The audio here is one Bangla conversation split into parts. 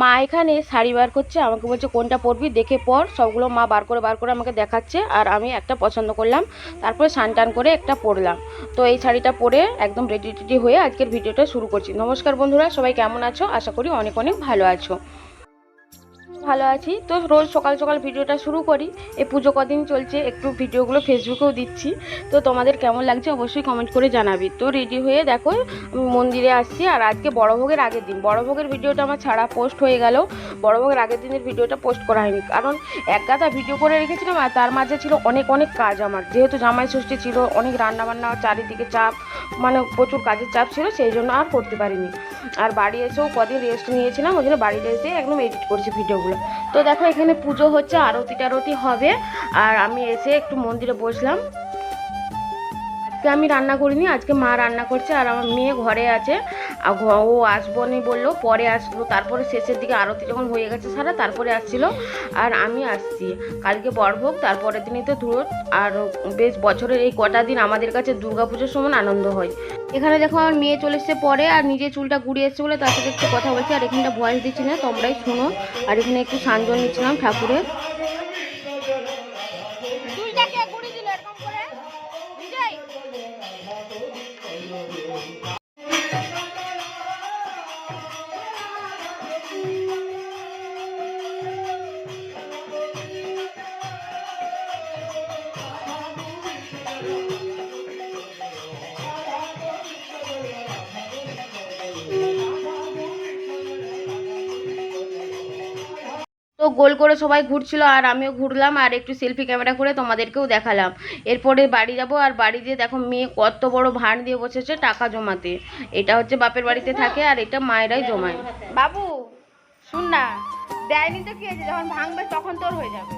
মা এখানে শাড়ি বার করছে, আমাকে বলছে, কোনটা পরবি? দেখে পর। সবগুলো মা বার করে বার করে আমাকে দেখাচ্ছে, আর আমি একটা পছন্দ করলাম। তারপরে স্নান টান করে একটা পরলাম। তো এই শাড়িটা পরে একদম রেডি টেডি হয়ে আজকের ভিডিওটা শুরু করছি। নমস্কার বন্ধুরা, সবাই কেমন আছো? আশা করি অনেক অনেক ভালো আছো। ভালো আছি। তো রোজ সকাল সকাল ভিডিওটা শুরু করি। এই পুজো কদিন চলছে, একটু ভিডিওগুলো ফেসবুকেও দিচ্ছি। তো তোমাদের কেমন লাগছে অবশ্যই কমেন্ট করে জানাবি। তো রেডি হয়ে দেখো মন্দিরে আসছি আর আজকে বড় ভোগের আগের দিন। বড় ভোগের ভিডিওটা আমার ছাড়া পোস্ট হয়ে গেল। বড় ভোগের আগের দিনের ভিডিওটা পোস্ট করা হয়নি। কারণ এক গাদা ভিডিও করে রেখেছিলাম আর তার মাঝে ছিল অনেক অনেক কাজ আমার। যেহেতু জামাই ষষ্ঠী ছিল, অনেক রান্না বান্না চারিদিকে চাপ মানে প্রচুর কাজের চাপ ছিল, সেই জন্য আর করতে পারিনি। আর বাড়ি এসেও কদিন রেস্ট নিয়েছিলাম, ওই জন্য বাড়িতে এসে একদম এডিট করছি ভিডিওগুলো তো দেখো, এখানে পুজো হচ্ছে আরতি টারতি হবে। আর আমি এসে একটু মন্দিরে বসলাম। আজকে আমি রান্না করিনি, আজকে মা রান্না করছে, আর আমার মেয়ে ঘরে আছে। ও আসব নি বলল, পরে আসব তারপরে শেষের দিকে আরতি যখন হয়ে গেছে সারা, তারপরে আসছিল। আর আমি আসছি। কালকে বরভোগ, তারপরের দিনই তো ধুরোট। আর বেশ বছরের এই কটা দিন আমাদের কাছে দুর্গাপুজোর সমান আনন্দ হয়। এখানে দেখো আমার মেয়ে চলে এসছে পরে, আর নিজে চুলটা গুড়িয়ে এসছে বলে তার সাথে একটু কথা বলছি। আর এখানটা ভয়েস দিচ্ছি না, তোমরাই শুনো। আর এখানে একটু সানজল নিচ্ছিলাম ঠাকুরের। তো গোল করে সবাই ঘুরছিল আর আমিও ঘুরলাম আর একটু সেলফি ক্যামেরা করে তোমাদেরকেও দেখালাম। এরপরে বাড়ি যাব আর বাড়ি দিয়ে দেখো মেয়ে কত বড় ভাঁড় দিয়ে বসেছে টাকা জমাতে। এটা হচ্ছে বাপের বাড়িতে থাকে আর এটা মায়েরাই জমায়। বাবু, শুন না, দেয়নি তো কি আছে যখন ভাঙবে তখন তোর হয়ে যাবে।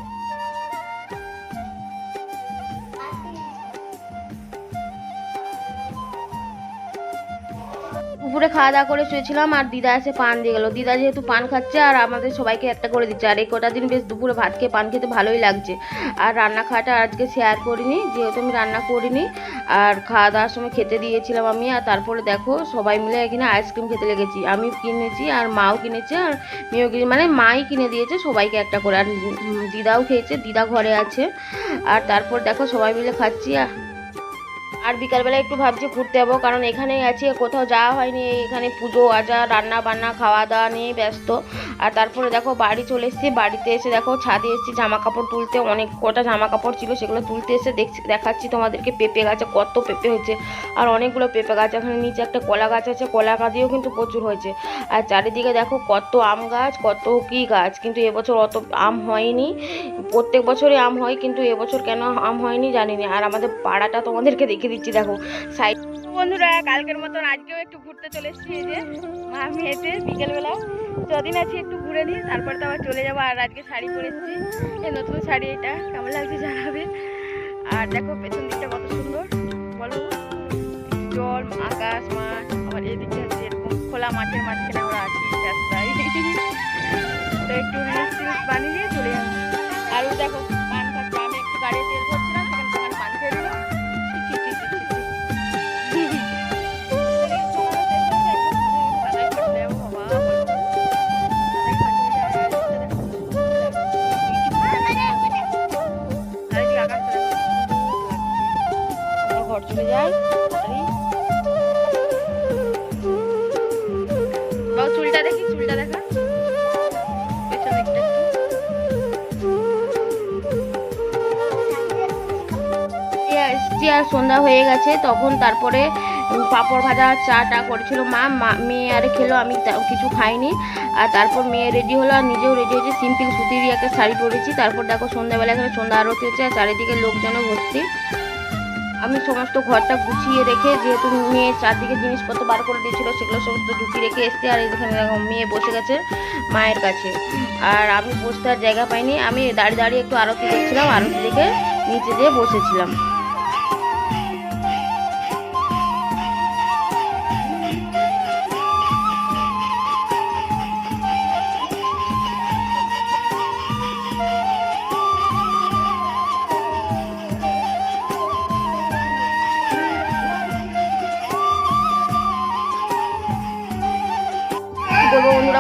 দুপুরে খাওয়া দাওয়া করে শুয়েছিলাম আর দিদা এসে পান দিয়ে গেলো। দিদা যেহেতু পান খাচ্ছে আর আমাদের সবাইকে একটা করে দিচ্ছে। আর এই কটা দিন বেশ দুপুরে ভাত খেয়ে পান খেতে ভালোই লাগছে। আর রান্না খাওয়াটা আজকে শেয়ার করিনি, যেহেতু আমি রান্না করিনি। আর খাওয়া দাওয়ার সময় খেতে দিয়েছিলাম আমি। আর তারপরে দেখো সবাই মিলে এখানে আইসক্রিম খেতে লেগেছি। আমি কিনেছি আর মাও কিনেছে আর মেয়েও কিনে মানে মাই কিনে দিয়েছে সবাইকে একটা করে। আর দিদাও খেয়েছে, দিদা ঘরে আছে। আর তারপর দেখো সবাই মিলে খাচ্ছি। আর আর বিকালবেলা একটু ভাবছি ঘুরতে যাব, কারণ এখানেই আছি, কোথাও যাওয়া হয়নি, এখানে পুজো, আজা রান্না বান্না খাওয়া দাওয়া নিয়ে ব্যস্ত। আর তারপরে দেখো বাড়ি চলে এসেছি, বাড়িতে এসে দেখো ছাদে এসেছি জামা কাপড় তুলতে, অনেক কটা জামা কাপড় ছিল, সেগুলো তুলতে এসে দেখছি, দেখাচ্ছি তোমাদেরকে পেঁপে গাছে কত পেঁপে হয়েছে। আর অনেকগুলো পেঁপে গাছ, এখানে নিচে একটা কলা গাছ আছে, কলা গাছেও কিন্তু প্রচুর হয়েছে। আর চারিদিকে দেখো কত আম গাছ, কত কি গাছ, কিন্তু এবছর অত আম হয়নি। প্রত্যেক বছরই আম হয়, কিন্তু এবছর কেন আম হয়নি জানি না আর আমাদের পাড়াটা তোমাদেরকে দেখিয়ে দিচ্ছি দেখো সাইড বন্ধুরা, কালকের মতন আজকেও একটু ঘুরতে চলে এসেছি যে, মা মেয়েতে বিকেলবেলা যদিন আছি একটু ঘুরে নিই, তারপর তো আবার চলে যাব, আর আজকে শাড়ি পরে এসেছি। এই নতুন শাড়ি এটা, কেমন লাগছে জানাবে? আর দেখো, পেছন দিকটা কত সুন্দর। বলো, জল, আকাশ, মাঠ, আবার এদিকে হচ্ছে এরকম খোলা মাঠের মাঝখানে আমরা আছি রাস্তায়। তো একটু বানিয়ে চলে যাব। আর দেখো পান একটু গাড়ি তেল আর সন্ধ্যা হয়ে গেছে, তখন তারপরে পাঁপড় ভাজা চাটা করেছিল মা। মা- মেয়ে আর খেলো, আমি কিছু খাইনি। আর তারপর মেয়ে রেডি হলো, আর নিজেও রেডি হয়েছে। সিম্পল সুতিরই একটা শাড়ি পরেছি। তারপর দেখো সন্ধ্যাবেলা এখানে সন্ধ্যা আরতি হচ্ছে, আর চারিদিকে লোকজনও ভর্তি। আমি সমস্ত ঘরটা গুছিয়ে রেখে, যেহেতু মেয়ে চারদিকে জিনিসপত্র বার করে দিয়েছিল, সেগুলো সমস্ত ঢুকিয়ে রেখে এসছি। আর এখানে মেয়ে বসে গেছে মায়ের কাছে। আর আমি বসতে আর জায়গা পাইনি। আমি দাঁড়িয়ে দাঁড়িয়ে একটু আরতি দেখছিলাম আরতি দেখে নিচে দিয়ে বসেছিলাম।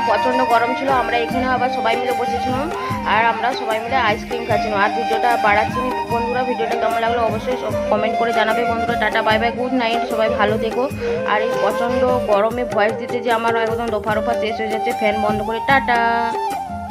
প্রচণ্ড প্রচণ্ড গরম ছিল ছিল আমরা এখানে আবার সবাই মিলে বসেছিলাম আর আমরা সবাই মিলে আইসক্রিম খাচ্ছিলাম। আর ভিডিওটা বাড়াচ্ছি বন্ধুরা, ভিডিওটা কেমন লাগল অবশ্যই সব কমেন্ট করে জানাবে। বন্ধুরা, tata bye bye good night সবাই ভালো থেকো। আর এই প্রচণ্ড গরমে ভয়েস দিতে যে আমার একদম দোফা রোফা শেষ হয়ে যাচ্ছে ফ্যান বন্ধ করে। টাটা!